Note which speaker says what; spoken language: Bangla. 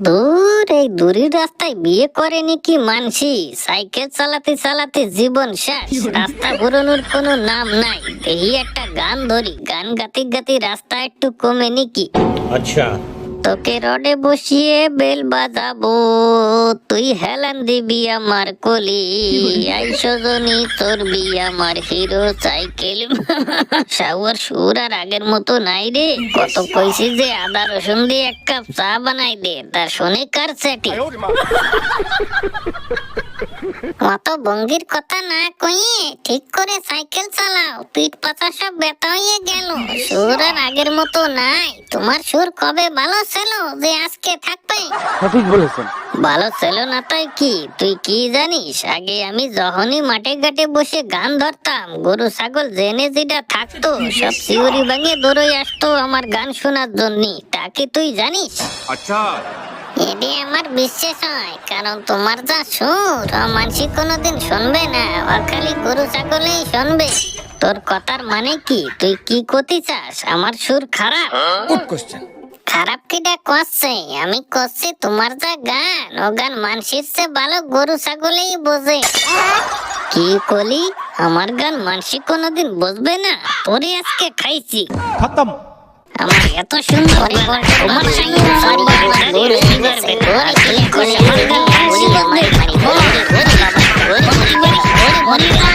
Speaker 1: দূর এই দূরের রাস্তায় বিয়ে করেনি কি মানসি সাইকেল চালাতে চালাতে জীবন শেষ। রাস্তা ঘুরানোর কোনো নাম নাই। এই একটা গান ধরি। গান গাতে গাতে রাস্তা একটু কমে নাকি?
Speaker 2: আচ্ছা।
Speaker 1: তোকে রডে বসিয়ে বেল বাজাবো। তুই হেলান দিবি আমার কলি। আইসজনি তোর বি আমার হিরো সাইকেল। শাওয়ার সুর আর আগের মতো নাই রে। কত কইছি যে আদা রসুন দিয়ে এক কাপ চা বানাই দে। তা শুনে কার সেটি অত ভঙ্গির কথা না কইয়ে ঠিক করে সাইকেল চালাও। পিঠ পাতা সব ব্যথা হয়ে গেল। সুর আর আগের মতো নাই। তোমার সুর কবে ভালো ছিল যে আজকে থাকবে?
Speaker 2: সঠিক বলেছেন।
Speaker 1: ভালো ছিল না তাই কি? তুই কি জানিস? আগে আমি যখনই মাঠে ঘাটে বসে গান ধরতাম গরু ছাগল জেনে যেটা থাকতো সব শিউরি ভাঙে দৌড়ে আসতো আমার গান শোনার জন্য। তা কি তুই জানিস?
Speaker 2: আচ্ছা।
Speaker 1: এটি আমার বিশ্বাস হয় কারণ তোমার যা সুর ও মানসি কোনোদিন শুনবে না ও খালি গরু ছাগলেই শুনবে। তোর কথার মানে কি? তুই কি করতে চাস? আমার সুর খারাপ? খারাপ কিটা করছে? আমি করছি তোমার যা গান ও গান মানসির সে ভালো গরু ছাগলেই বোঝে। কি কলি? আমার গান মানসি কোনোদিন বসবে না? পরে আজকে খাইছি। খতম। আমার এত সুন্দর তোমার সঙ্গে সরি গরিব করবে তোর ছেলে কোলে আমার কাছে আমার বাড়ি গরিব গরিব গরিব গরিব